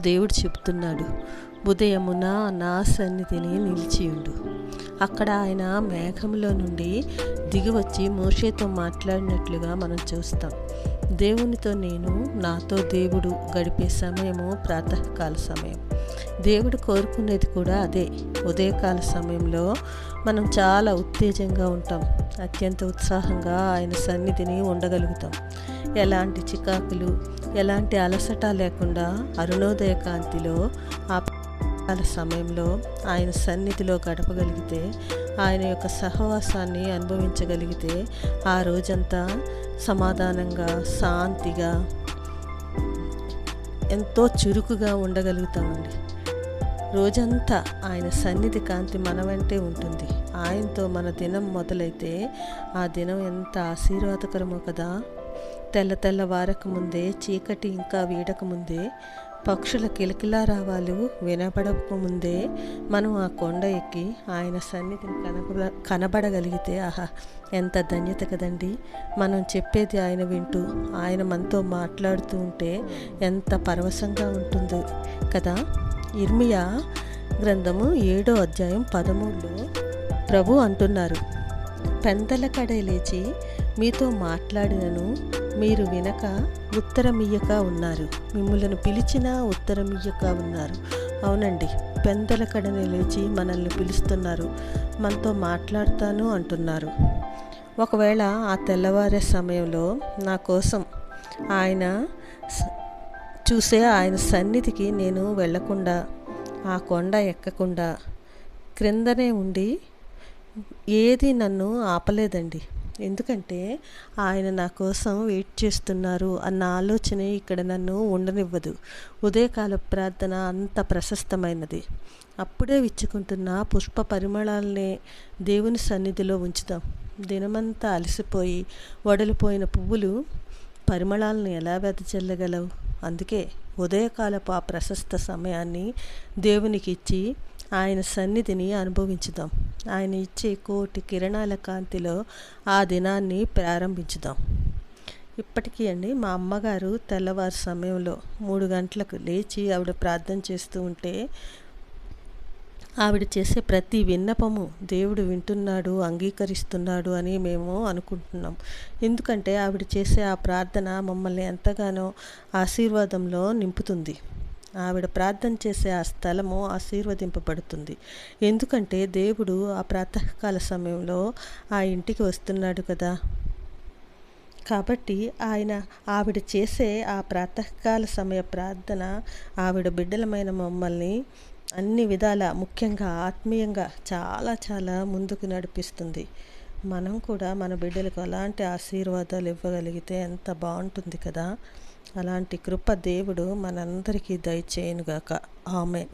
దేవుడు చెప్తున్నాడు ఉదయమున నా సన్నిధిని నిలిచియుండు అక్కడ ఆయన మేఘంలో నుండి దిగివచ్చి మోషేతో మాట్లాడినట్లుగా మనం చూస్తాం. దేవునితో నేను నాతో దేవుడు గడిపే సమయము ప్రాతకాల సమయం. దేవుడు కోరుకునేది కూడా అదే. ఉదయకాల సమయంలో మనం చాలా ఉత్తేజంగా ఉంటాం. అత్యంత ఉత్సాహంగా ఆయన సన్నిధిని ఉండగలుగుతాం. ఎలాంటి చికాకులు ఎలాంటి అలసట లేకుండా అరుణోదయ కాంతిలో ఆ సమయంలో ఆయన సన్నిధిలో గడపగలిగితే ఆయన యొక్క సహవాసాన్ని అనుభవించగలిగితే ఆ రోజంతా సమాధానంగా శాంతిగా ఎంతో చురుకుగా ఉండగలుగుతామండి. రోజంతా ఆయన సన్నిధి కాంతి మన వెంటే ఉంటుంది. ఆయనతో మన దినం మొదలైతే ఆ దినం ఎంత ఆశీర్వాదకరమో కదా. తెల్ల తెల్ల వారక ముందే చీకటి ఇంకా వీడక ముందే పక్షుల కిలకిలా రావాలు వినపడక ముందే మనం ఆ కొండ ఎక్కి ఆయన సన్నిధిని కనబడ కనబడగలిగితే ఆహా ఎంత ధన్యత కదండి. మనం చెప్పేది ఆయన వింటూ ఆయన మనతో మాట్లాడుతూ ఉంటే ఎంత పరవశంగా ఉంటుందో కదా. ఇర్మియా గ్రంథము ఏడో అధ్యాయం పదమూడులో ప్రభు అంటున్నారు. పెందల కడే లేచి మీతో మాట్లాడినను మీరు వినక ఉత్తరమియ్యక ఉన్నారు. మిమ్మల్ని పిలిచినా ఉత్తరమియ్యక ఉన్నారు. అవునండి పెందల కడనే లేచి మనల్ని పిలుస్తున్నారు. మనతో మాట్లాడతాను అంటున్నారు. ఒకవేళ ఆ తెల్లవారే సమయంలో నా కోసం ఆయన చూసే ఆయన సన్నిధికి నేను వెళ్ళకుండా ఆ కొండ ఎక్కకుండా క్రిందనే ఉండి ఏది నన్ను ఆపలేదండి. ఎందుకంటే ఆయన నా కోసం వెయిట్ చేస్తున్నారు అన్న ఆలోచన ఇక్కడ నన్ను ఉండనివ్వదు. ఉదయకాల ప్రార్థన అంత ప్రశస్తమైనది. అప్పుడే విచ్చుకుంటున్న పుష్ప పరిమళాలనే దేవుని సన్నిధిలో ఉంచుతాం దినమంతా అలసిపోయి వడలిపోయిన పువ్వులు పరిమళాలను ఎలా వెదజల్లగలవు అందుకే ఉదయకాలపు ఆ ప్రశస్త సమయాన్ని దేవునికి ఇచ్చి ఆయన సన్నిధిని అనుభవించుదాం. ఆయన ఇచ్చే కోటి కిరణాల కాంతిలో ఆ దినాన్ని ప్రారంభించుదాం. ఇప్పటికీ అండి మా అమ్మగారు తెల్లవారు సమయంలో మూడు గంటలకు లేచి ఆవిడ ప్రార్థన చేస్తూ ఉంటే ఆవిడ చేసే ప్రతి విన్నపము దేవుడు వింటున్నాడు అంగీకరిస్తున్నాడు అని మేము అనుకుంటున్నాం. ఎందుకంటే ఆవిడ చేసే ఆ ప్రార్థన మమ్మల్ని ఎంతగానో ఆశీర్వాదంలో నింపుతుంది. ఆవిడ ప్రార్థన చేసే ఆ స్థలము ఆశీర్వదింపబడుతుంది. ఎందుకంటే దేవుడు ఆ ప్రాతకాల సమయంలో ఆ ఇంటికి వస్తున్నాడు కదా. కాబట్టి ఆయన ఆవిడ చేసే ఆ ప్రాతకాల సమయ ప్రార్థన ఆవిడ బిడ్డలమైన మమ్మల్ని అన్ని విధాల ముఖ్యంగా ఆత్మీయంగా చాలా చాలా ముందుకు నడిపిస్తుంది. మనం కూడా మన బిడ్డలకు అలాంటి ఆశీర్వాదాలు ఇవ్వగలిగితే ఎంత బాగుంటుంది కదా. అలాంటి కృప దేవుడు మనందరికీ దయచేయనుగాక. ఆమె